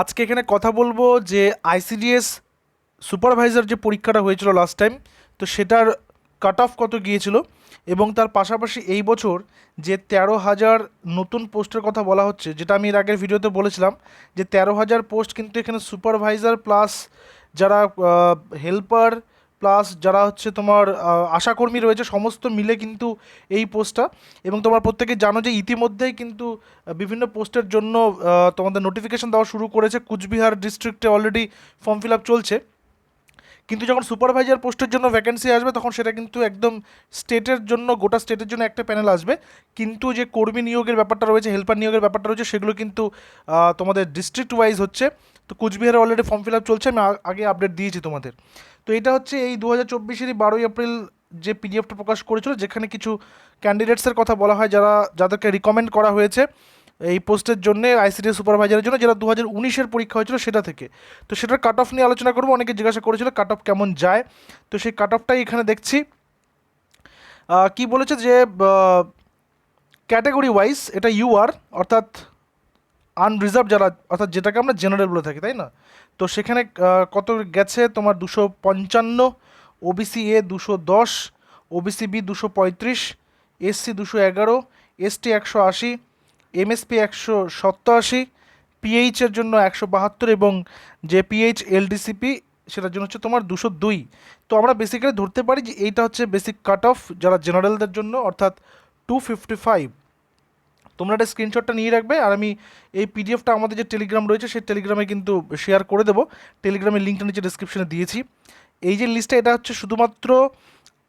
আজকে এখানে কথা বলব যে আইসিডিএস সুপারভাইজার যে পরীক্ষাটা হয়েছিল লাস্ট টাইম তো সেটার কাট অফ কত গিয়েছিল এবং তার পাশাপাশি এই বছর যে তেরো হাজার নতুন পোস্টের কথা বলা হচ্ছে, যেটা আমি এর আগের ভিডিওতে বলেছিলাম, যে তেরো হাজার পোস্ট কিন্তু এখানে সুপারভাইজার প্লাস যারা হেল্পার প্লাস যারা হচ্ছে তোমার আশাকর্মী রয়েছে, সমস্ত মিলে কিন্তু এই পোস্টটা এবং তোমরা প্রত্যেকে জানো যে ইতিমধ্যেই কিন্তু বিভিন্ন পোস্টের জন্য তোমাদের নোটিফিকেশন দেওয়া শুরু করেছে। কুচবিহার ডিস্ট্রিক্টে অলরেডি ফর্ম ফিল আপ চলছে। কিন্তু যখন সুপারভাইজার পোস্টের জন্য ভ্যাকেন্সি আসবে, তখন সেটা কিন্তু একদম স্টেটের জন্য, গোটা স্টেটের জন্য একটা প্যানেল আসবে। কিন্তু যে কর্মী নিয়োগের ব্যাপারটা রয়েছে হেল্পার নিয়োগের ব্যাপারটা রয়েছে, সেগুলো কিন্তু তোমাদের ডিস্ট্রিক্ট ওয়াইজ হচ্ছে। তো কুচবিহারে অলরেডি ফর্ম ফিল আপ চলছে। আমি আগে আপডেট দিয়েছি তোমাদের। তো এটা হচ্ছে এই দু হাজার চব্বিশেরই বারোই এপ্রিল যে পিডিএফটা প্রকাশ করেছিল, যেখানে কিছু ক্যান্ডিডেটসের কথা বলা হয় যারা, যাদেরকে রিকমেন্ড করা হয়েছে এই পোস্টের জন্য আইসিডি সুপারভাইজারের জন্য, যেটা দু হাজার উনিশের পরীক্ষা হয়েছিল সেটা থেকে। তো সেটার কাট অফ নিয়ে আলোচনা করব। অনেকে জিজ্ঞাসা করেছিল কাট অফ কেমন যায়? তো সেই কাট অফটাই এখানে দেখছি। কি বলেছে যে ক্যাটাগরি ওয়াইজ এটা ইউআর অর্থাৎ আনরিজার্ভ যারা, অর্থাৎ যেটাকে আমরা জেনারেল বলে থাকি, তাই না? তো সেখানে কত গেছে? তোমার দুশো পঞ্চান্ন ওবিসি এ দুশো দশ ওবিসি বি দুশো পঁয়ত্রিশ এসসি দুশো এগারো এসটি একশো আশি এমএসপি একশো সপ্তাশি পিএইচের জন্য একশো বাহাত্তর এবং যে পিএইচ এলডিসিপি সেটার জন্য হচ্ছে তোমার দুশো দুই। তো আমরা বেসিক্যালি ধরতে পারি যে এইটা হচ্ছে বেসিক কাট অফ যারা জেনারেলদের জন্য, অর্থাৎ টু ফিফটি ফাইভ তোমরা একটা স্ক্রিনশটটা নিয়ে রাখবে আর আমি এই পিডিএফটা আমাদের যে টেলিগ্রাম রয়েছে, সেই টেলিগ্রামে কিন্তু শেয়ার করে দেবো। টেলিগ্রামের লিঙ্কটা নিচে ডিসক্রিপশনে দিয়েছি। এই যে লিস্টটা এটা হচ্ছে শুধুমাত্র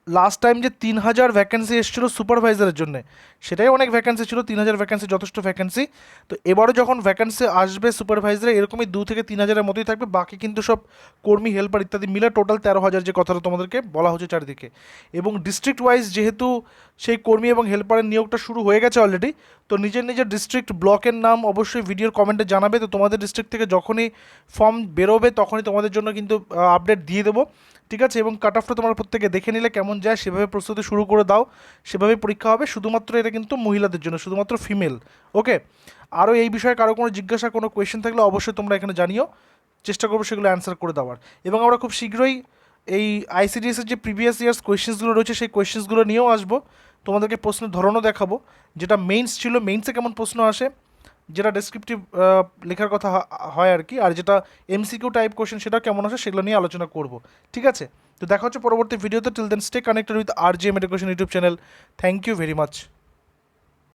লাস্ট টাইম যে তিন হাজার ভ্যাকেন্সি এসেছিল সুপারভাইজারের জন্য, সেটাই অনেক ভ্যাকেন্সি ছিল, তিন হাজার ভ্যাকেন্সি যথেষ্ট ভ্যাকেন্সি তো এবারও যখন ভ্যাকেন্সি আসবে সুপারভাইজারে এরকমই দু থেকে তিন হাজারের মতোই থাকবে। বাকি কিন্তু সব কর্মী হেল্পার ইত্যাদি মিলে টোটাল তেরো হাজার যে কথাটা তোমাদেরকে বলা হচ্ছে চারিদিকে। এবং ডিস্ট্রিক্ট ওয়াইজ যেহেতু সেই কর্মী এবং হেল্পারের নিয়োগটা শুরু হয়ে গেছে অলরেডি তো নিজের নিজের ডিস্ট্রিক্ট ব্লকের নাম অবশ্যই ভিডিওর কমেন্টে জানাবে। তো তোমাদের ডিস্ট্রিক্ট থেকে যখনই ফর্ম বেরোবে, তখনই তোমাদের জন্য কিন্তু আপডেট দিয়ে দেবো। ঠিক আছে? এবং কাট অফটা তোমার প্রত্যেকে দেখে নিলে কেমন যায়, সেভাবে প্রস্তুতি শুরু করে দাও। সেভাবে পরীক্ষা হবে। শুধুমাত্র এটা কিন্তু মহিলাদের জন্য, শুধুমাত্র ফিমেল ওকে আরও এই বিষয়ে কারও কোনো জিজ্ঞাসা, কোনো কোয়েশ্চেন থাকলে অবশ্যই তোমরা এখানে জানিও। চেষ্টা করব সেগুলো অ্যান্সার করে দেওয়ার। এবং আমরা খুব শীঘ্রই এই আইসিডিএসের যে প্রিভিয়াস ইয়ার্স কোয়েশ্চেন্সগুলো রয়েছে, সেই কোয়েশ্চেন্সগুলো নিয়েও আসব। তোমাদেরকে প্রশ্নের ধরনও দেখাবো। যেটা মেইনস ছিল মেইনসে কেমন প্রশ্ন আসে, যেটা ডেসক্রিপটিভ লেখার কথা হয় আর কি, আর যেটা এমসিকিউ টাইপ কোশ্চেন সেটা কেমন আসে সেগুলো নিয়ে আলোচনা করব। ঠিক আছে? তো দেখা হচ্ছে পরবর্তী ভিডিওতে till then stay connected with R G M education YouTube channel thank you very much